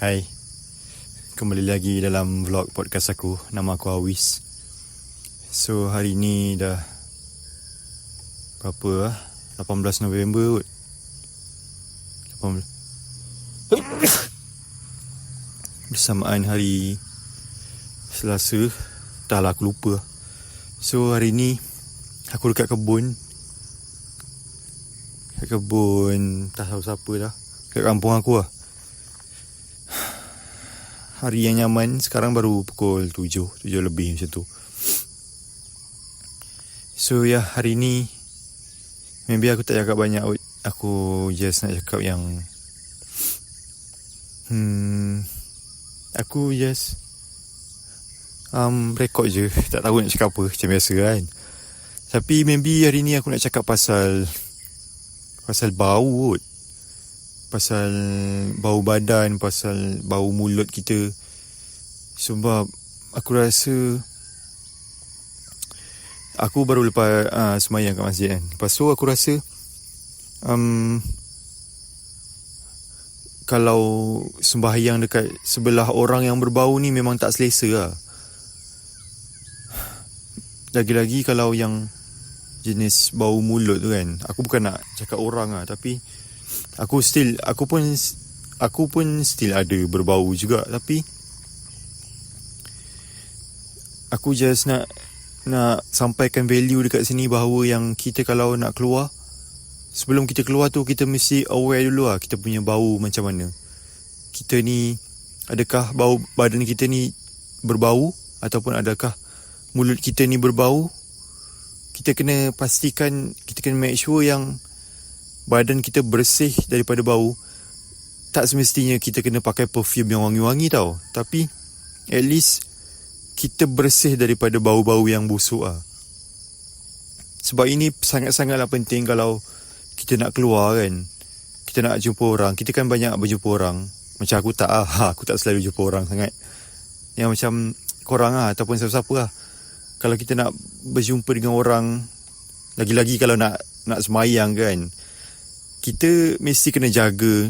Hai. Kembali lagi dalam vlog podcast aku. Nama aku Awis. So hari ni dah Berapa lah 18 November kot. 18 Bersamaan hari Selasa. Dah lah aku lupa. So hari ni Aku dekat kebun. Dekat kebun Tak tahu siapa dah. Dekat kampung aku lah hari yang nyaman sekarang baru pukul 7 7 lebih macam tu. So ya yeah, hari ni maybe aku tak cakap banyak aku just nak cakap yang hmm aku just um record je. Tak tahu nak cakap apa macam biasa kan. Tapi maybe hari ni aku nak cakap pasal pasal bau kot pasal bau badan, pasal bau mulut kita. Sebab aku rasa aku baru lepas uh, semayang kat masjid kan. Lepas tu aku rasa um, kalau sembahyang dekat sebelah orang yang berbau ni memang tak selesa lah. Lagi-lagi kalau yang jenis bau mulut tu kan. Aku bukan nak cakap orang lah tapi aku still aku pun aku pun still ada berbau juga tapi aku just nak nak sampaikan value dekat sini bahawa yang kita kalau nak keluar sebelum kita keluar tu kita mesti aware dulu lah kita punya bau macam mana. Kita ni adakah bau badan kita ni berbau ataupun adakah mulut kita ni berbau? Kita kena pastikan kita kena make sure yang badan kita bersih daripada bau tak semestinya kita kena pakai perfume yang wangi-wangi tau tapi at least kita bersih daripada bau-bau yang busuk ah. Sebab ini sangat-sangatlah penting kalau kita nak keluar kan. Kita nak jumpa orang. Kita kan banyak berjumpa orang. Macam aku tak ah, aku tak selalu jumpa orang sangat. Yang macam korang ah ataupun siapa-siapa lah. Kalau kita nak berjumpa dengan orang lagi-lagi kalau nak nak semayang kan kita mesti kena jaga.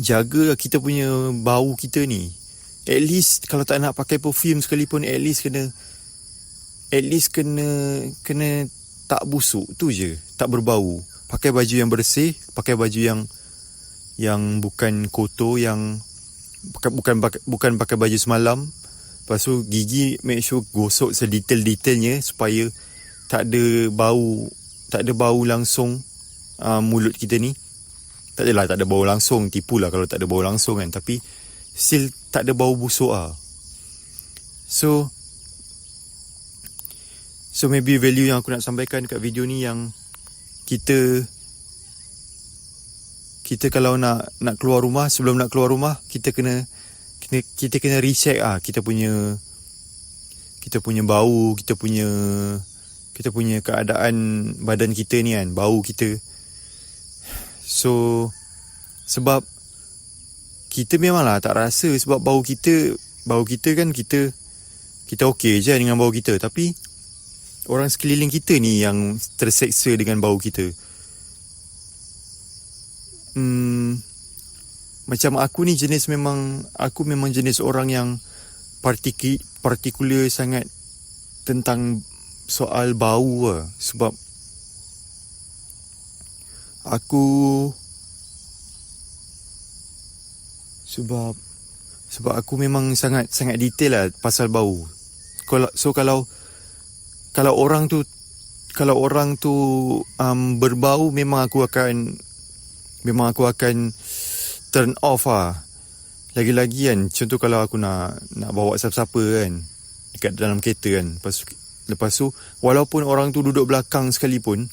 Jaga kita punya bau kita ni. At least kalau tak nak pakai perfume sekalipun at least kena at least kena kena tak busuk tu je. Tak berbau. Pakai baju yang bersih pakai baju yang yang bukan kotor yang bukan bukan bukan pakai baju semalam. Lepas tu gigi make sure gosok sedetail-detailnya supaya tak ada bau tak ada bau langsung uh, mulut kita ni tak adalah tak ada bau langsung tipu lah kalau tak ada bau langsung kan. Tapi still tak ada bau busuk ah. So so maybe value yang aku nak sampaikan dekat video ni yang kita kita kalau nak nak keluar rumah sebelum nak keluar rumah kita kena kena kita kena recheck ah kita punya kita punya bau kita punya kita punya keadaan badan kita ni kan bau kita So sebab kita memanglah tak rasa sebab bau kita bau kita kan kita kita okey je dengan bau kita tapi orang sekeliling kita ni yang terseksa dengan bau kita. Hmm, macam aku ni jenis memang aku memang jenis orang yang partiki, partikular sangat tentang soal bau lah. sebab aku sebab sebab aku memang sangat sangat detail lah pasal bau. Kalau so kalau kalau orang tu kalau orang tu um, berbau memang aku akan memang aku akan turn off ah. Lagi-lagi kan contoh kalau aku nak nak bawa siapa-siapa kan dekat dalam kereta kan lepas lepas tu walaupun orang tu duduk belakang sekalipun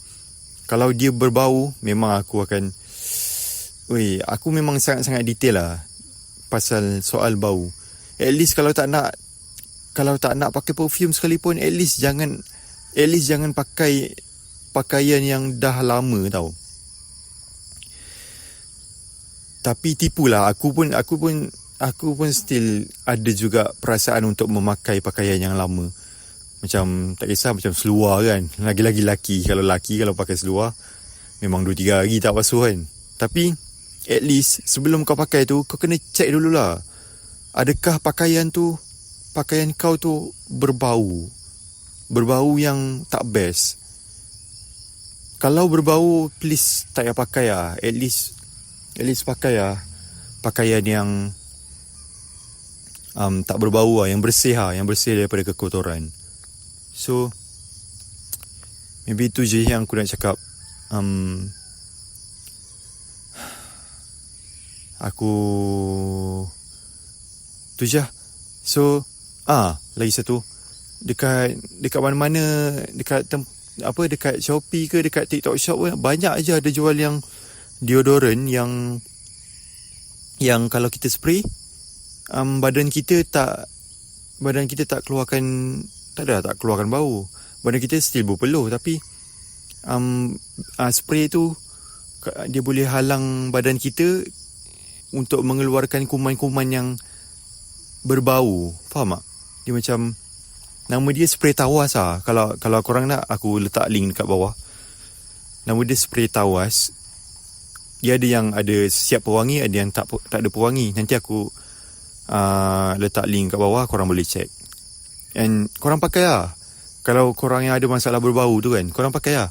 kalau dia berbau memang aku akan Wei, aku memang sangat-sangat detail lah pasal soal bau. At least kalau tak nak kalau tak nak pakai perfume sekalipun at least jangan at least jangan pakai pakaian yang dah lama tau. Tapi tipulah aku pun aku pun aku pun still ada juga perasaan untuk memakai pakaian yang lama. Macam tak kisah macam seluar kan Lagi-lagi laki Kalau laki kalau pakai seluar Memang 2-3 hari tak basuh kan Tapi at least sebelum kau pakai tu kau kena check dululah. Adakah pakaian tu pakaian kau tu berbau? Berbau yang tak best. Kalau berbau please tak payah pakai ah. At least at least pakai ah pakaian yang um, tak berbau lah, yang bersih lah, yang bersih daripada kekotoran. So, maybe itu je yang aku nak cakap. Um, aku tu je so ah lagi satu dekat dekat mana-mana dekat tem, apa dekat Shopee ke dekat TikTok shop pun banyak aja ada jual yang deodorant yang yang kalau kita spray um, badan kita tak badan kita tak keluarkan tak ada tak keluarkan bau badan kita still berpeluh tapi um, uh, spray tu dia boleh halang badan kita untuk mengeluarkan kuman-kuman yang berbau. Faham tak? Dia macam nama dia spray tawas ah. Kalau kalau korang nak aku letak link dekat bawah. Nama dia spray tawas. Dia ada yang ada siap pewangi, ada yang tak tak ada pewangi. Nanti aku uh, letak link kat bawah korang boleh check. And korang pakai lah. Kalau korang yang ada masalah berbau tu kan, korang pakai lah.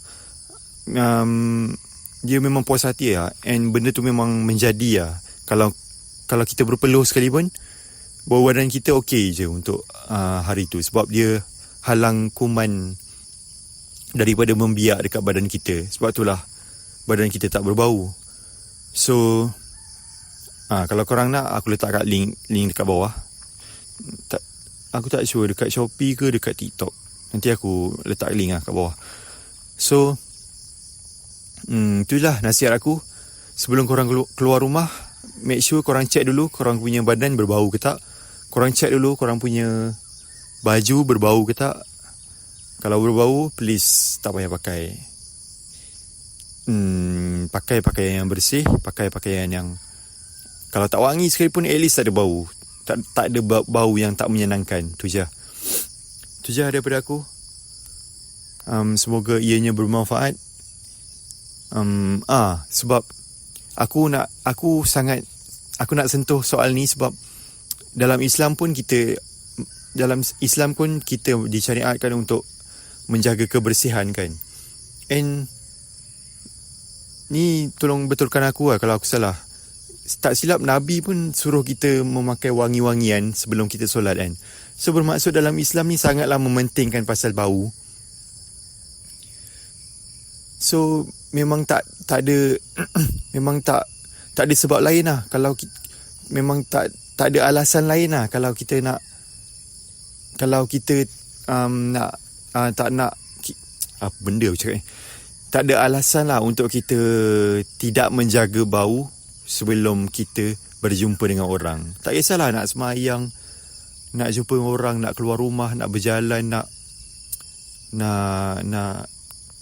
Um, dia memang puas hati lah. And benda tu memang menjadi lah kalau kalau kita berpeluh sekali pun bau badan kita okey je untuk uh, hari tu sebab dia halang kuman daripada membiak dekat badan kita sebab itulah badan kita tak berbau so uh, kalau korang nak aku letak kat link link dekat bawah tak aku tak sure dekat Shopee ke dekat TikTok nanti aku letak link lah kat bawah so hmm, itulah nasihat aku sebelum korang keluar rumah make sure korang check dulu korang punya badan berbau ke tak. Korang check dulu korang punya baju berbau ke tak. Kalau berbau, please tak payah pakai. Hmm, pakai pakaian yang bersih, pakai pakaian yang kalau tak wangi sekalipun at least tak ada bau. Tak tak ada bau yang tak menyenangkan. Tu je. Tu je daripada aku. Um, semoga ianya bermanfaat. Um, ah, sebab aku nak aku sangat aku nak sentuh soal ni sebab dalam Islam pun kita dalam Islam pun kita disyariatkan untuk menjaga kebersihan kan. And ni tolong betulkan aku lah kalau aku salah. Tak silap Nabi pun suruh kita memakai wangi-wangian sebelum kita solat kan. So bermaksud dalam Islam ni sangatlah mementingkan pasal bau. So memang tak tak ada memang tak tak ada sebab lain lah kalau kita, memang tak tak ada alasan lain lah kalau kita nak kalau kita um, nak uh, tak nak apa benda cakap ni tak ada alasan lah untuk kita tidak menjaga bau sebelum kita berjumpa dengan orang. Tak kisahlah nak semayang nak jumpa orang nak keluar rumah nak berjalan nak nak nak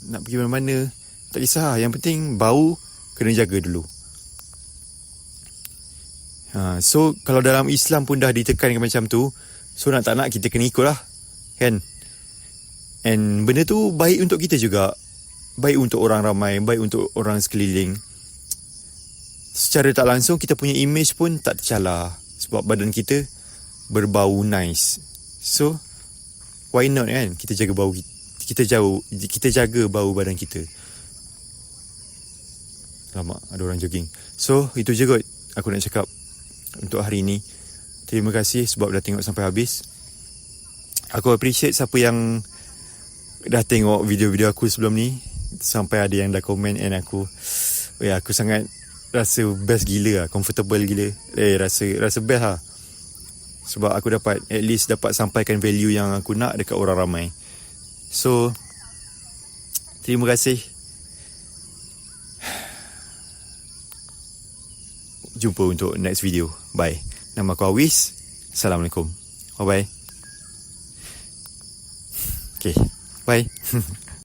nak pergi mana-mana. Tak kisah yang penting bau kena jaga dulu. Ha, so kalau dalam Islam pun dah ditekankan macam tu so nak tak nak kita kena ikut lah kan? And benda tu baik untuk kita juga. Baik untuk orang ramai baik untuk orang sekeliling secara tak langsung kita punya image pun tak tercalar sebab badan kita berbau nice. So why not kan? Kita jaga bau kita jauh kita jaga bau badan kita. Lama ada orang jogging. So itu je kot aku nak cakap untuk hari ini terima kasih sebab dah tengok sampai habis. Aku appreciate siapa yang dah tengok video-video aku sebelum ni. Sampai ada yang dah komen and aku ya aku sangat rasa best gila lah comfortable gila. Eh rasa rasa best lah. Sebab aku dapat at least dapat sampaikan value yang aku nak dekat orang ramai. So Terima kasih. Jumpa untuk next video. Bye. Nama aku Awis Assalamualaikum. Bye bye Okay. Bye